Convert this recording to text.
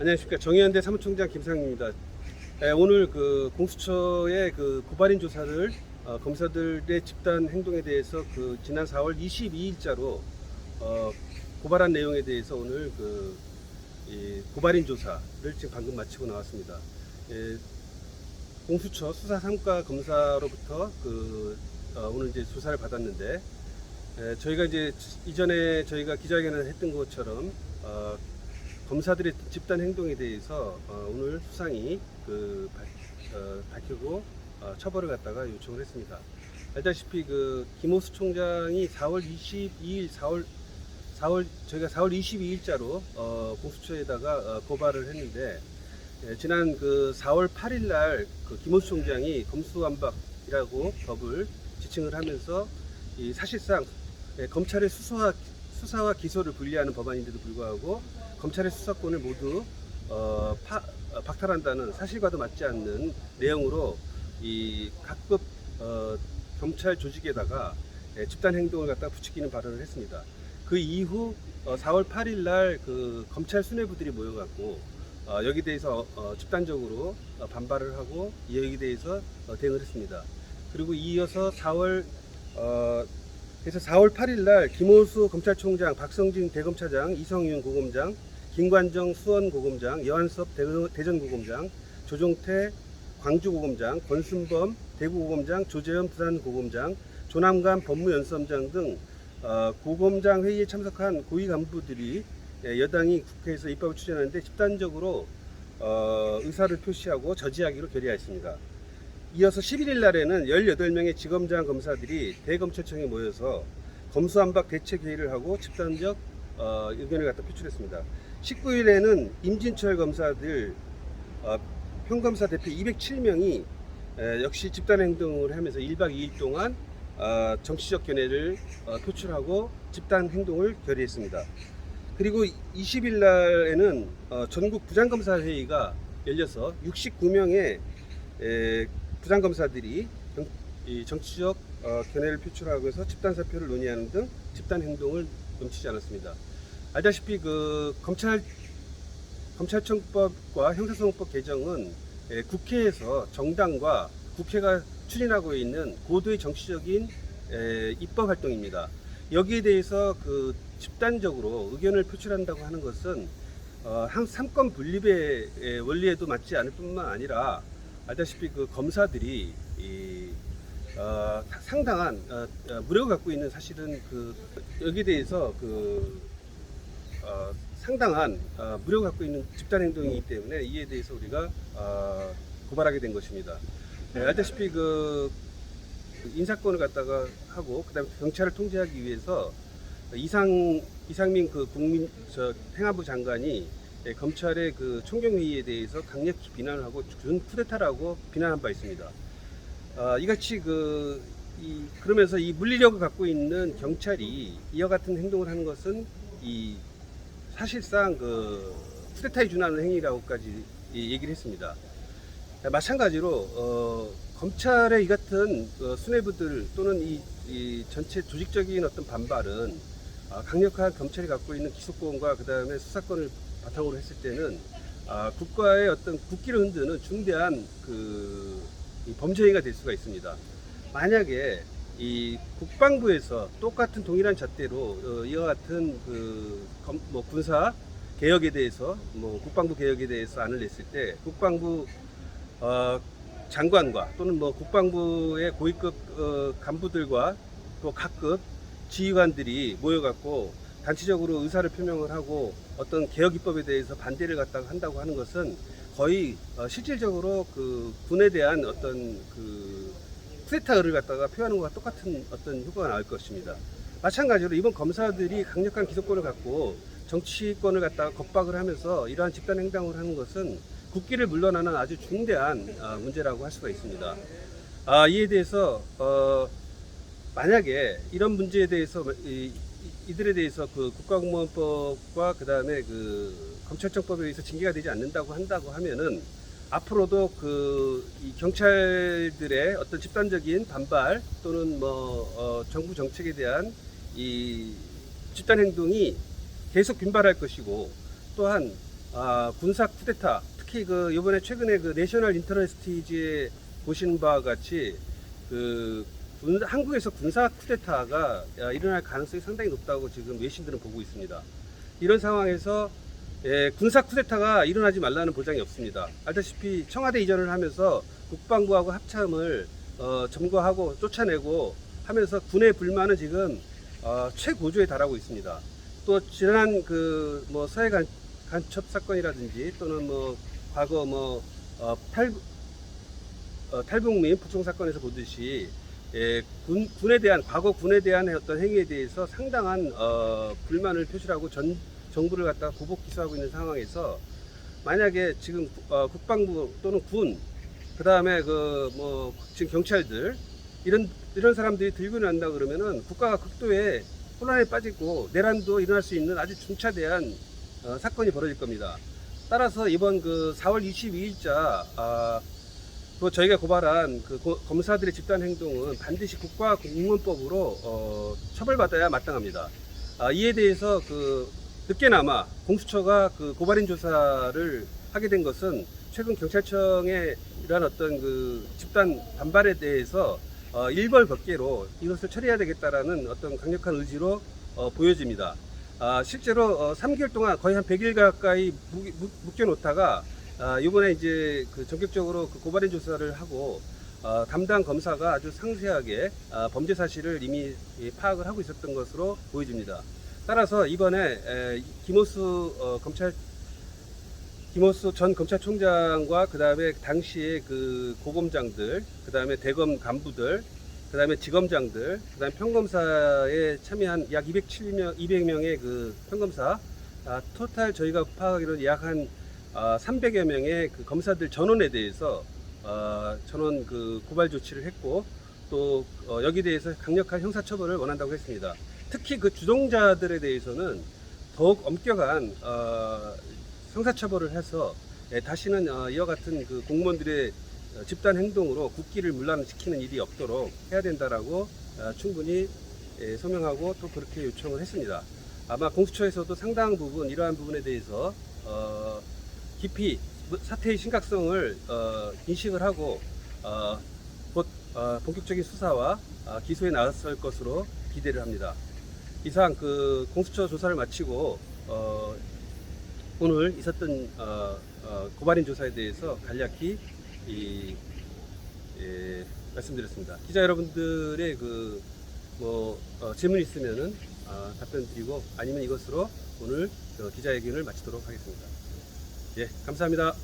안녕하십니까 정의연대 사무총장 김상입니다. 에, 오늘 그 공수처의 그 고발인 조사를 어, 검사들의 집단 행동에 대해서 그 지난 4월 22일자로 어, 고발한 내용에 대해서 오늘 그이 고발인 조사를 지금 방금 마치고 나왔습니다. 예, 공수처 수사 3과 검사로부터 그 어, 오늘 이제 조사를 받았는데 에, 저희가 이제 이전에 저희가 기자회견을 했던 것처럼 어, 검사들의 집단 행동에 대해서 어, 오늘 수상이 그 발- 어, 밝히고 어, 처벌을 갖다가 요청을 했습니다. 알다시피 그 김호수 총장이 4월 22일 4월 4월 저희가 4월 22일자로 어, 공수처에다가 어, 고발을 했는데 예, 지난 그 4월 8일 날 그 김호수 총장이 검수완박이라고 법을 지칭을 하면서 이 사실상 예, 검찰의 수사와 수사와 기소를 분리하는 법안인데도 불구하고 검찰의 수사권을 모두 어, 파- 어, 박탈한다는 사실과도 맞지 않는 내용으로 이 각급 어, 경찰 조직에다가 예, 집단 행동을 갖다 부추기는 발언을 했습니다. 그 이후 어, 4월 8일 날 그 검찰 수뇌부들이 모여갖고 어, 여기 대해서 어, 집단적으로 어, 반발을 하고 여기 대해서 어, 대응을 했습니다. 그리고 이어서 4월 어, 그래서 4월 8일 날 김호수 검찰총장, 박성진 대검차장, 이성윤 고검장, 김관정 수원고검장, 여한섭 대- 대전고검장, 조종태 광주고검장, 권순범 대구고검장, 조재현 부산고검장, 조남관 법무연수원장 등 어, 고검장 회의에 참석한 고위 간부들이 예, 여당이 국회에서 입법을 추진하는데 집단적으로 어, 의사를 표시하고 저지하기로 결의하였습니다. 이어서 11일 날에는 18명의 지검장 검사들이 대검찰청에 모여서 검수완박 대책 회의를 하고 집단적 어, 의견을 갖다 표출했습니다. 19일에는 임진철 검사들 어, 평검사 대표 207명이 역시 집단 행동을 하면서 1박 2일 동안 어, 정치적 견해를 어, 표출하고 집단 행동을 결의했습니다. 그리고 20일 날에는 어, 전국 부장검사 회의가 열려서 69명의 에, 부장검사들이 정, 이 정치적 어, 견해를 표출하고 해서 집단 사표를 논의하는 등 집단 행동을 멈추지 않았습니다. 알다시피 그 검찰 검찰청법과 형사소송법 개정은 에, 국회에서 정당과 국회가 추진하고 있는 고도의 정치적인 에, 입법 활동입니다. 여기에 대해서 그 집단적으로 의견을 표출한다고 하는 것은 어, 한 삼권 분립의 에, 원리에도 맞지 않을 뿐만 아니라 알다시피 그 검사들이 이, 어, 상당한 어, 어, 무력을 갖고 있는 사실은 그 여기에 대해서 그 어, 상당한 어, 무력을 갖고 있는 집단 행동이기 때문에 이에 대해서 우리가 어, 고발하게 된 것입니다. 네, 알다시피 그 인사권을 갖다가 하고 그다음에 경찰을 통제하기 위해서 이상 이상민 그 국민 저 행안부 장관이 예, 검찰의 그 총경회의에 대해서 강력히 비난을 하고 준 쿠데타라고 비난한 바 있습니다. 아, 이같이 그 이, 그러면서 이 물리력을 갖고 있는 경찰이 이와 같은 행동을 하는 것은 이 사실상 그 쿠데타에 준하는 행위라고까지 이 얘기를 했습니다. 마찬가지로 어, 검찰의 이 같은 어, 수뇌부들 또는 이, 이 전체 조직적인 어떤 반발은 아, 강력한 검찰이 갖고 있는 기소권과 그 다음에 수사권을 바탕으로 했을 때는 아, 국가의 어떤 국기를 흔드는 중대한 그이 범죄 행위가 될 수가 있습니다. 만약에 이 국방부에서 똑같은 동일한 잣대로 어, 이와 같은 그 검- 뭐 군사 개혁에 대해서 뭐 국방부 개혁에 대해서 안을 냈을 때 국방부 어, 장관과 또는 뭐 국방부의 고위급 어, 간부들과 또 각급 지휘관들이 모여갖고 단체적으로 의사를 표명을 하고 어떤 개혁 입법에 대해서 반대를 갖다가 한다고 하는 것은 거의 어, 실질적으로 그 군에 대한 어떤 그 쿠데타를 갖다가 표하는 것과 똑같은 어떤 효과가 나올 것입니다. 마찬가지로 이번 검사들이 강력한 기소권을 갖고 정치권을 갖다가 겁박을 하면서 이러한 집단 행동을 하는 것은 국기를 물러나는 아주 중대한 아, 문제라고 할 수가 있습니다. 아, 이에 대해서 어, 만약에 이런 문제에 대해서 이, 이들에 대해서 그 국가공무원법과 그 다음에 그 검찰청법에 의해서 징계가 되지 않는다고 한다고 하면은 앞으로도 그이 경찰들의 어떤 집단적인 반발 또는 뭐 어, 정부 정책에 대한 이 집단 행동이 계속 빈발할 것이고 또한 아, 군사 쿠데타 특히 그 이번에 최근에 그 내셔널 인터레스티지에 보신 바와 같이 그 군- 한국에서 군사 쿠데타가 아, 일어날 가능성이 상당히 높다고 지금 외신들은 보고 있습니다. 이런 상황에서 예, 군사 쿠데타가 일어나지 말라는 보장이 없습니다. 알다시피 청와대 이전을 하면서 국방부하고 합참을 어, 점거하고 쫓아내고 하면서 군의 불만은 지금 어, 최고조에 달하고 있습니다. 또 지난 그 뭐 서해 간, 간첩 사건이라든지 또는 뭐 과거 뭐 어, 탈, 어, 탈북민 북송 사건에서 보듯이 예, 군, 군에 대한 과거 군에 대한 어떤 행위에 대해서 상당한 어, 불만을 표출하고 전 정부를 갖다가 보복 기소하고 있는 상황에서 만약에 지금 국- 어, 국방부 또는 군 그다음에 그 뭐 지금 경찰들 이런 이런 사람들이 들고 난다 그러면은 국가가 극도의 혼란에 빠지고 내란도 일어날 수 있는 아주 중차대한 어, 사건이 벌어질 겁니다. 따라서 이번 그 4월 22일자 아, 그 저희가 고발한 그 고- 검사들의 집단 행동은 반드시 국가 공무원법으로 어, 처벌받아야 마땅합니다. 아, 이에 대해서 그 늦게나마 공수처가 그 고발인 조사를 하게 된 것은 최근 경찰청의 이러한 어떤 그 집단 반발에 대해서 어, 일벌백계로 이것을 처리해야 되겠다라는 어떤 강력한 의지로 어, 보여집니다. 아, 실제로 어, 3개월 동안 거의 한 100일 가까이 묵- 묵- 묶여놓다가 아, 이번에 이제 그 전격적으로 그 고발인 조사를 하고 어, 담당 검사가 아주 상세하게 아, 범죄 사실을 이미 예, 파악을 하고 있었던 것으로 보여집니다. 따라서 이번에 에, 김호수 어, 검찰 김호수 전 검찰총장과 그 다음에 당시에 그 고검장들, 그 다음에 대검 간부들, 그 다음에 지검장들, 그 다음에 평검사에 참여한 약 207명, 200명의 그 평검사, 아, 토탈 저희가 파악하기로 약한 아, 300여 명의 그 검사들 전원에 대해서 어, 전원 그 고발 조치를 했고 또 어, 여기 대해서 강력한 형사처벌을 원한다고 했습니다. 특히 그 주동자들에 대해서는 더욱 엄격한 어, 형사처벌을 해서 예, 다시는 어, 이와 같은 그 공무원들의 어, 집단 행동으로 국기를 문란시키는 일이 없도록 해야 된다라고 어, 충분히 예, 소명하고 또 그렇게 요청을 했습니다. 아마 공수처에서도 상당 부분 이러한 부분에 대해서 어, 깊이 사태의 심각성을 어, 인식을 하고 어, 곧 어, 본격적인 수사와 어, 기소에 나섰을 것으로 기대를 합니다. 이상 그 공수처 조사를 마치고 어, 오늘 있었던 어, 어, 고발인 조사에 대해서 간략히 이, 예, 말씀드렸습니다. 기자 여러분들의 그뭐 어, 질문 있으면은 어, 답변 드리고 아니면 이것으로 오늘 그 기자회견을 마치도록 하겠습니다. 예, 감사합니다.